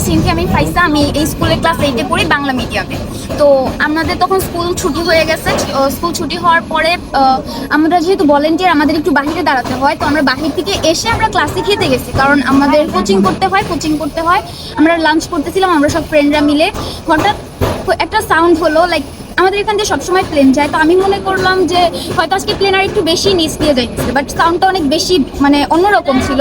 আমি আমি ফাইসা আমি এই স্কুলে ক্লাস এইটে পড়ি বাংলা মিডিয়ামে তো আমাদের তখন স্কুল ছুটি হয়ে গেছে। স্কুল ছুটি হওয়ার পরে আমরা যেহেতু ভলেন্টিয়ার আমাদের একটু বাহিরে দাঁড়াতে হয়, তো আমরা বাহির থেকে এসে আমরা ক্লাসে খেতে গেছি। কারণ আমাদের কোচিং করতে হয় কোচিং করতে হয়। আমরা লাঞ্চ করতেছিলাম, আমরা সব ফ্রেন্ডরা মিলে। হঠাৎ একটা সাউন্ড হলো লাইক আমাদের এখান দিয়ে সবসময় প্লেন যায়। তো আমি মনে করলাম যে হয়তো আজকে প্লেন আর একটু বেশি নিচ দিয়ে যাইতেছে বাট সাউন্ডটা অনেক বেশি মানে অন্যরকম ছিল।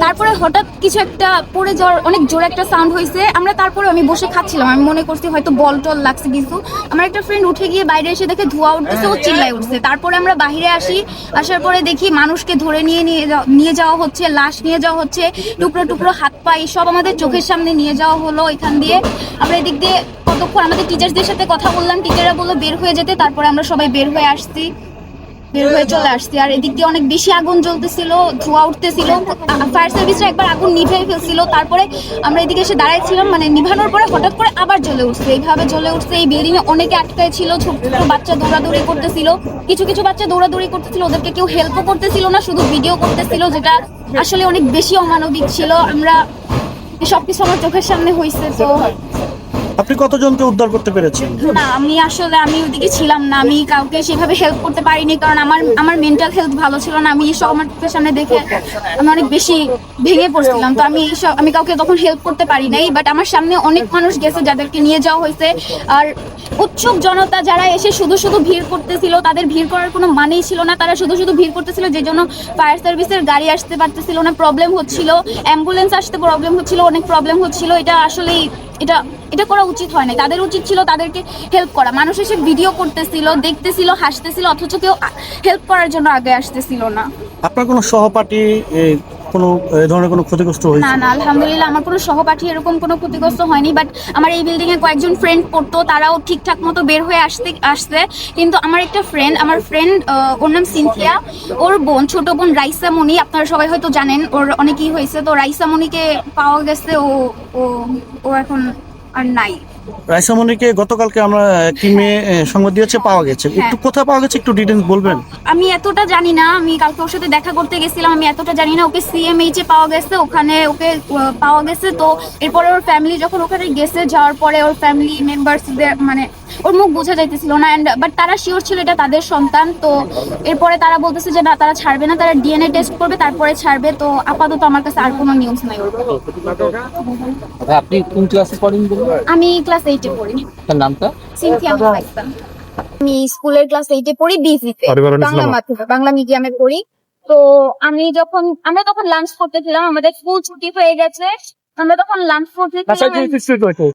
তারপরে হঠাৎ কিছু একটা পড়ে যাওয়ার অনেক জোরে একটা সাউন্ড হয়েছে আমরা তারপরে আমি বসে খাচ্ছিলাম। আমি মনে করছি হয়তো বল টল লাগছে কিছু। আমার একটা ফ্রেন্ড উঠে গিয়ে বাইরে এসে দেখে ধোঁয়া উঠতেছে ও চিল্লায় উঠছে। তারপরে আমরা বাইরে আসি। আসার পরে দেখি মানুষকে ধরে নিয়ে নিয়ে যাওয়া- নিয়ে যাওয়া হচ্ছে লাশ নিয়ে যাওয়া হচ্ছে টুকরো টুকরো হাত পা সব আমাদের চোখের সামনে নিয়ে যাওয়া হলো এখান দিয়ে। আমরা এদিক দিয়ে কতক্ষণ আমাদের টিচার্সদের সাথে কথা বললাম টিচাররা বলল, বের হয়ে যেতে। তারপরে আমরা সবাই বের হয়ে আসছি। বের হয়ে চলে আসছি। আর এদিক দিয়ে অনেক বেশি আগুন জ্বলতেছিল, ধোঁয়া উঠতেছিল। ফায়ার সার্ভিসরা একবার আগুন নিভে ফেলছিল। তারপরে আমরা এদিকে এসে দাঁড়াইছিলাম মানে নিভানোর পরে হঠাৎ করে আবার জ্বলে উঠছে। এইভাবে জ্বলে উঠছে। এই বিল্ডিং এ অনেকে আটকায় ছিল, ছোট ছোট বাচ্চা দৌড়াদৌড়ি করতেছিল। কিছু কিছু বাচ্চা দৌড়াদৌড়ি করতেছিল। ওদেরকে কেউ হেল্পও করতেছিল না, শুধু ভিডিও করতেছিল, যেটা আসলে অনেক বেশি অমানবিক ছিল। আমরা সবকিছু আমার চোখের সামনে হয়েছে তো আপনি কতজনকে উদ্ধার করতে পেরেছেন? না, আমি আসলে আমি ওদিকে ছিলাম না, আমি কাউকে সেভাবে হেল্প করতে পারিনি, কারণ আমার আমার মেন্টাল হেলথ ভালো ছিল না। আমি সব আমার সামনে দেখে আমি অনেক বেশি ভেঙে পড়ছিলাম। তো আমি এইসব আমি কাউকে তখন হেল্প করতে পারি নাই বাট আমার সামনে অনেক মানুষ গেছে যাদেরকে নিয়ে যাওয়া হয়েছে। আর উৎসুক জনতা যারা এসে শুধু শুধু ভিড় করতেছিল, তাদের ভিড় করার কোনো মানেই ছিল না। তারা শুধু শুধু ভিড় করতেছিল, যে জন্য ফায়ার সার্ভিসের গাড়ি আসতে পারতেছিল না প্রবলেম হচ্ছিল অ্যাম্বুলেন্স আসতে প্রবলেম হচ্ছিল, অনেক প্রবলেম হচ্ছিল। এটা আসলেই এটা এটা করা উচিত হয় না তাদের উচিত ছিল তাদেরকে হেল্প করা। মানুষ এসে ভিডিও করতেছিল, দেখতেছিল, হাসতেছিল, অথচ কেউ হেল্প করার জন্য আগে আসতেছিল না। আপনার কোনো সহপাঠী কোনো ধরনের কোনো ক্ষতিগ্রস্ত না হয়েছে? না আলহামদুলিল্লাহ, আমার কোনো সহপাঠী এরকম কোনো ক্ষতিগ্রস্ত হয়নি বাট আমার এই বিল্ডিং এ কয়েকজন ফ্রেন্ড পড়তো, তারাও ঠিকঠাক মতো বের হয়ে আসতে, আসছে। কিন্তু আমার একটা ফ্রেন্ড আমার ফ্রেন্ড ওর নাম সিনথিয়া, ওর বোন, ছোট বোন রাইসা মনি আপনারা সবাই হয়তো জানেন, ওর অনেকেই হয়েছে, তো রাইসা মনিকে পাওয়া গেছে ও ও এখন আর নাই। রাইসামণিকে গতকালকে আমরা একটি মেয়ে সংবাদ দিয়েছে পাওয়া গেছে। হ্যাঁ। একটু কোথায় পাওয়া গেছে একটু ডিটেলস বলবেন? আমি এতটা জানি না আমি কালকে ওর সাথে দেখা করতে গেছিলাম আমি এতটা জানি না ওকে সিএমএইচ এ পাওয়া গেছে ওখানে ওকে পাওয়া গেছে তো এরপরে ওর ফ্যামিলি যখন ওখানে গেছে যাওয়ার পরে ওর ফ্যামিলি মেম্বার্সদের মানে ওর মুখ বোঝা যাইতেছিল না অ্যান্ড বাট তারা শিওর ছিল এটা তাদের সন্তান তো এরপরে তারা বলতেছে যে না তারা ছাড়বে না তারা ডিএনএ টেস্ট করবে তারপরে ছাড়বে। তো আপাতত আমার কাছে আর কোনো নিউজ নাই ওর। আচ্ছা, আপনি কোন ক্লাসে পড়েন আমি ক্লাস এইটে পড়ি। তার নামটা? সিনথিয়া আমি স্কুলের ক্লাস এইটে পড়ি বিজিতে বাংলা মাধ্যমে বাংলা মিডিয়ামে পড়ি। তো আমি যখন আমরা তখন লাঞ্চ করতেছিলাম আমাদের স্কুল ছুটি হয়ে গেছে আমরা তখন লাঞ্চ করতেছিলাম